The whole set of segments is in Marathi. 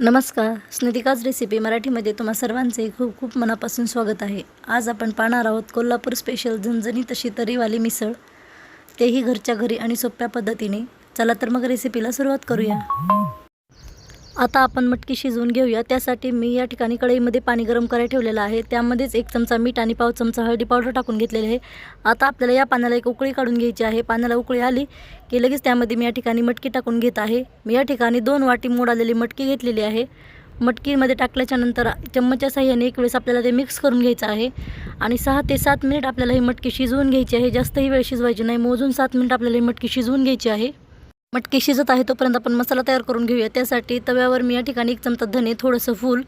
नमस्कार स्नितिकाज रेसिपी मराठीमध्ये तुम्हा सर्वांचे खूप खूप मनापासून स्वागत आहे. आज आपण पाहणार आहोत कोल्हापूर स्पेशल झणझणी तशी तरीवाली मिसळ. तेही घरच्या घरी आणि सोप्या पद्धतीने. चला तर मग रेसिपीला सुरुवात करूया. आता आपण मटकी शिजवून घेऊया. त्यासाठी मी या ठिकाणी कढईमध्ये पाणी गरम करायला ठेवलेलं आहे. त्यामध्येच एक चमचा मीठ आणि पाव चमचा हळदी पावडर टाकून घेतलेले आहे. आता आपल्याला या पाण्याला एक उकळी काढून घ्यायची आहे. पाण्याला उकळी आली की लगेच त्यामध्ये मी या ठिकाणी मटकी टाकून घेत आहे. मी या ठिकाणी दोन वाटी मोड आलेली मटकी घेतलेली आहे. मटकीमध्ये टाकल्याच्या नंतर चम्मचच्या साह्याने एक वेळेस आपल्याला ते मिक्स करून घ्यायचं आहे. आणि सहा ते सात मिनिट आपल्याला ही मटकी शिजवून घ्यायची आहे. जास्तही वेळ शिजवायची नाही. मोजून सात मिनिट आपल्याला ही मटकी शिजवून घ्यायची आहे. मटकी शिजत आहे तोपर्यंत आपण मसाला तयार करून घेऊया. त्यासाठी तव्यावर मी या ठिकाणी एक चमचा धने थोडंसं फूल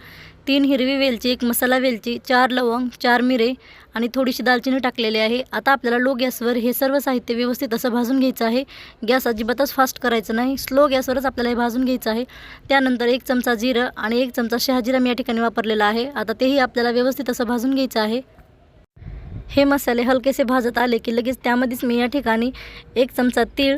तीन हिरवी वेलची एक मसाला वेलची चार लवंग चार मिरे आणि थोडीशी दालचिनी टाकलेली आहे. आता आपल्याला लो गॅसवर हे सर्व साहित्य व्यवस्थित असं भाजून घ्यायचं आहे. गॅस अजिबातच फास्ट करायचं नाही. स्लो गॅसवरच आपल्याला हे भाजून घ्यायचं आहे. त्यानंतर एक चमचा जिरं आणि एक चमचा शहाजिरा मी या ठिकाणी वापरलेला आहे. आता तेही आपल्याला व्यवस्थित असं भाजून घ्यायचं आहे. हे मसाले हलकेसे भाजत आले की लगेच त्यामध्येच मी या ठिकाणी एक चमचा तीळ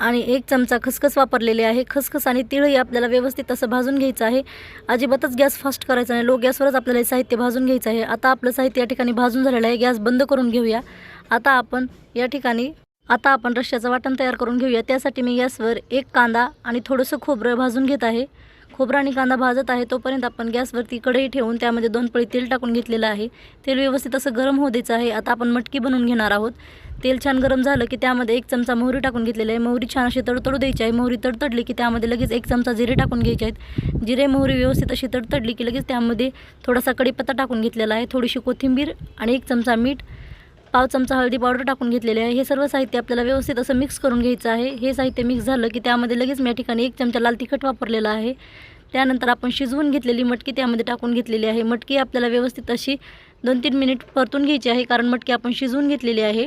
आणि एक चमचा खसखस वापरलेली आहे. खसखस आणि तिळही आपल्याला व्यवस्थित असं भाजून घ्यायचं आहे. अजिबातच गॅस फास्ट करायचा नाही. लो गॅसवरच आपल्याला हे साहित्य भाजून घ्यायचं आहे. आता आपलं साहित्य या ठिकाणी भाजून झालेलं आहे. गॅस बंद करून घेऊया. आता आपण या ठिकाणी आता आपण रश्श्याचं वाटण तयार करून घेऊया. त्यासाठी मी गॅसवर एक कांदा आणि थोडंसं खोबरं भाजून घेत आहे. खोबरा आणि कांदा भाजत आहे तोपर्यंत आपण गॅसवरती कढई ठेवून त्यामध्ये दोन पळी तेल टाकून घेतलेलं आहे. तेल व्यवस्थित असं गरम होऊ द्यायचं आहे. आता आपण मटकी बनवून घेणार आहोत. तेल छान गरम झालं की त्यामध्ये एक चमचा मोहरी टाकून घेतलेली आहे. मोहरी छान अशी तडतडू द्यायची आहे. मोहरी तडतडली की त्यामध्ये लगेच एक चमचा जिरे टाकून घ्यायचे आहेत. जिरे मोहरी व्यवस्थित अशी तडतडली की लगेच त्यामध्ये थोडासा कढीपत्ता टाकून घेतलेला आहे. थोडीशी कोथिंबीर आणि एक चमचा मीठ पाव चमचा हळदी पावडर टाकून घेतलेले आहे. हे सर्व साहित्य आपल्याला व्यवस्थित असं मिक्स करून घ्यायचं आहे. हे साहित्य मिक्स झालं की त्यामध्ये लगेच मी या ठिकाणी एक चमचा लाल तिखट वापरलेला आहे. त्यानंतर आपण शिजवून घेतलेली मटकी त्यामध्ये टाकून घेतलेली आहे. मटकी आपल्याला व्यवस्थित अशी दोन तीन मिनिट परतून घ्यायची आहे कारण मटकी आपण शिजवून घेतलेली आहे.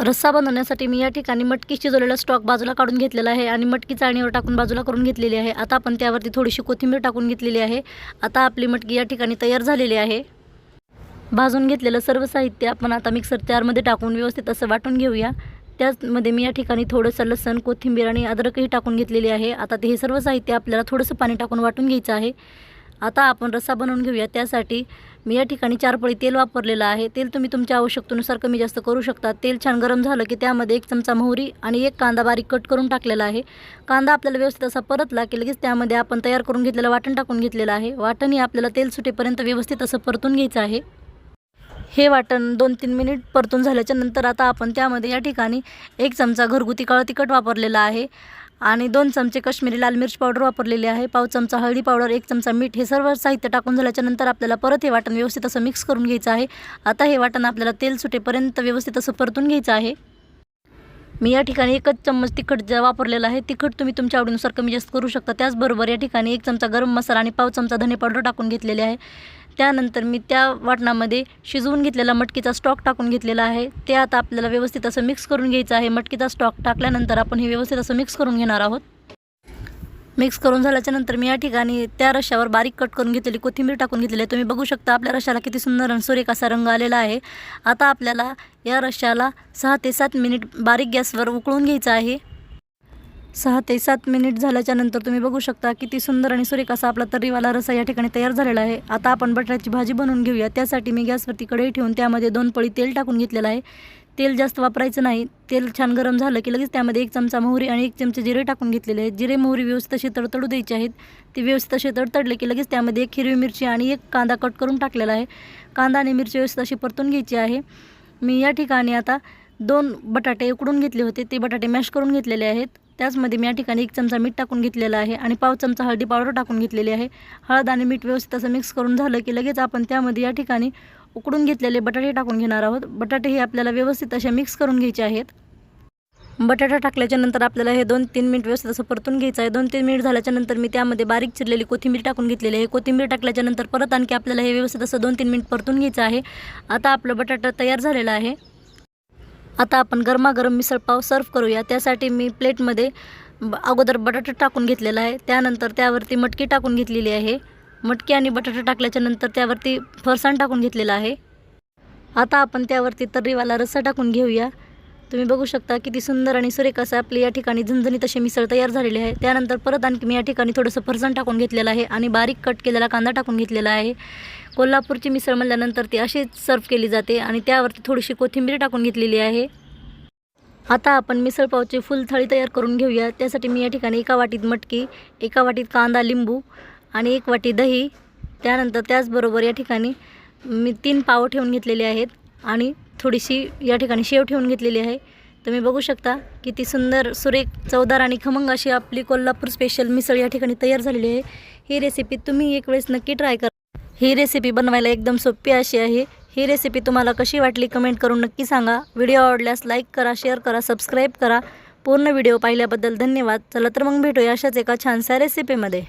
रस्सा बनवण्यासाठी मी या ठिकाणी मटकी शिजवलेला स्टॉक बाजूला काढून घेतलेला आहे आणि मटकी चाळणीवर टाकून बाजूला करून घेतलेली आहे. आता आपण त्यावरती थोडीशी कोथिंबीर टाकून घेतलेली आहे. आता आपली मटकी या ठिकाणी तयार झालेली आहे. भाजून घेतलेलं सर्व साहित्य आपण आता मिक्सर जारमध्ये टाकून व्यवस्थित असं वाटून घेऊया. त्याचमध्ये मी या ठिकाणी थोडंसं लसण कोथिंबीर आणि अद्रकही टाकून घेतलेली आहे. आता ते हे सर्व साहित्य आपल्याला थोडंसं पाणी टाकून वाटून घ्यायचं आहे. आता आपण रस्सा बनवून घेऊया. त्यासाठी मी या ठिकाणी चार पळी तेल वापरलेलं आहे. तेल तुम्ही तुमच्या आवश्यकतेनुसार कमी जास्त करू शकता. तेल छान गरम झालं की त्यामध्ये एक चमचा मोहरी आणि एक कांदा बारीक कट करून टाकलेला आहे. कांदा आपल्याला व्यवस्थित असा परतला की लगेच त्यामध्ये आपण तयार करून घेतलेलं वाटण टाकून घेतलेलं आहे. वाटणही आपल्याला तेल सुटेपर्यंत व्यवस्थित असं परतून घ्यायचं आहे. हे वाटण दोन तीन मिनिट परतून झाल्याच्यानंतर आता आपण त्यामध्ये या ठिकाणी एक चमचा घरगुती काळं तिखट वापरलेला आहे. आणि दोन चमचे काश्मीरी लाल मिरची पावडर वापरलेली आहे. पाव चमचा हळदी पावडर एक चमचा मीठ हे सर्व साहित्य टाकून झाल्याच्यानंतर आपल्याला परत हे वाटण व्यवस्थित असं मिक्स करून घ्यायचं आहे. आता हे वाटण आपल्याला तेल सुटेपर्यंत व्यवस्थित असं परतून घ्यायचं आहे. मी या ठिकाणी एकच चम्मच तिखट जे वापरलेलं आहे तिखट तुम्ही तुमच्या आवडीनुसार कमी जास्त करू शकता. त्याचबरोबर या ठिकाणी एक चमचा गरम मसाला आणि पाव चमचा धने पावडर टाकून घेतलेले आहे. त्यानंतर मी त्या वाटणामध्ये शिजवून घेतलेला मटकीचा स्टॉक टाकून घेतलेला आहे. ते आता आपल्याला व्यवस्थित असं मिक्स करून घ्यायचं आहे. मटकीचा स्टॉक टाकल्यानंतर आपण हे व्यवस्थित असं मिक्स करून घेणार आहोत. मिक्स करून झाल्याच्यानंतर मी या ठिकाणी त्या रश्यावर बारीक कट करून घेतलेली कोथिंबीर टाकून घेतलेली आहे. तुम्ही बघू शकता आपल्या रश्याला किती सुंदर आणि सुरेख असा रंग आलेला आहे. आता आपल्याला या रश्याला सहा ते सात मिनिट बारीक गॅसवर उकळून घ्यायचं आहे. सहा ते सात मिनिट झाल्याच्यानंतर तुम्ही बघू शकता किती सुंदर आणि सुरेख असा आपला तर्रीवाला रसा या ठिकाणी तयार झालेला आहे. आता आपण बटाट्याची भाजी बनवून घेऊया. त्यासाठी मी गॅसवरती कढई ठेवून त्यामध्ये दोन पळी तेल टाकून घेतलेलं आहे. तेल जास्त वापरायचं नाही. तेल छान गरम झालं की लगेच त्यामध्ये एक चमचा मोहरी आणि एक चमचे जिरे टाकून घेतलेले आहेत. जिरे मोहरी व्यवस्थित अशी तडतडू द्यायचे आहेत. ते व्यवस्थित असे तडतडले की लगेच त्यामध्ये एक हिरवी मिरची आणि एक कांदा कट करून टाकलेला आहे. कांदा आणि मिरची व्यवस्थित अशी परतून घ्यायची आहे. मी या ठिकाणी आता दोन बटाटे उकडून घेतले होते. ते बटाटे मॅश करून घेतलेले आहेत. त्याचमध्ये मी या ठिकाणी एक चमचा मीठ टाकून घेतलेला आहे आणि पाव चमचा हळदी पावडर टाकून घेतलेली आहे. हळद आणि मीठ व्यवस्थित असं मिक्स करून झालं की लगेच आपण त्यामध्ये या ठिकाणी उकडून घेतलेले बटाटे टाकून घेणार आहोत. बटाटे हे आपल्याला व्यवस्थित असे मिक्स करून घ्यायचे आहेत. बटाटा टाकल्याच्या नंतर आपल्याला हे दोन तीन मिनिट व्यवस्थित असं परतून घ्यायचं आहे. दोन तीन मिनिट झाल्याच्यानंतर मी त्यामध्ये बारीक चिरलेली कोथिंबीर टाकून घेतलेली आहे. कोथिंबीर टाकल्याच्या नंतर परत आणखी आपल्याला हे व्यवस्थित असं दोन तीन मिनिट परतून घ्यायचं आहे. आता आपलं बटाटा तयार झालेलं आहे. आता आपण गरमागरम मिसळपाव सर्व करूया. त्यासाठी मी प्लेटमध्ये ब अगोदर बटाटा टाकून घेतलेला आहे. त्यानंतर त्यावरती मटकी टाकून घेतलेली आहे. मटकी आणि बटाटा टाकल्याच्या नंतर त्यावरती फरसाण टाकून घेतलेलं आहे. आता आपण त्यावरती तर्रीवाला रस्सा टाकून घेऊया. तुम्ही बघू शकता किती सुंदर आणि सुरेख असं आपली या ठिकाणी झणझणीत अशी मिसळ तयार झालेली आहे. त्यानंतर परत आणखी मी या ठिकाणी थोडंसं फरसाण टाकून घेतलेलं आहे आणि बारीक कट केलेला कांदा टाकून घेतलेला आहे. कोल्हापूरची मिसळ म्हणल्यानंतर ती अशीच सर्व केली जाते आणि त्यावरती थोडीशी कोथिंबीर टाकून घेतलेली आहे. आता आपण मिसळपावची फुल थाळी तयार करून घेऊया. त्यासाठी मी या ठिकाणी एका वाटीत मटकी एका वाटीत कांदा लिंबू आणि एक वाटी दही. त्यानंतर त्याचबरोबर या ठिकाणी मी तीन पाव ठेवून घेतलेले आहेत आणि थोडीशी या ठिकाणी शेव ठेवून घेतलेली आहे. तुम्ही बघू शकता किती सुंदर सुरेख चवदार आणि खमंग अशी आपली कोल्हापूर स्पेशल मिसळ या ठिकाणी तयार झालेली आहे. ही रेसिपी तुम्ही एक वेळेस नक्की ट्राय करा. ही रेसिपी बनवायला एकदम सोपी अशी आहे. ही रेसिपी तुम्हाला कशी वाटली कमेंट करून नक्की सांगा. व्हिडिओ आवडल्यास लाईक करा शेअर करा सबस्क्राईब करा. पूर्ण व्हिडिओ पाहिल्याबद्दल धन्यवाद. चला तर मग भेटूया अशाच एका छानशा रेसिपीमध्ये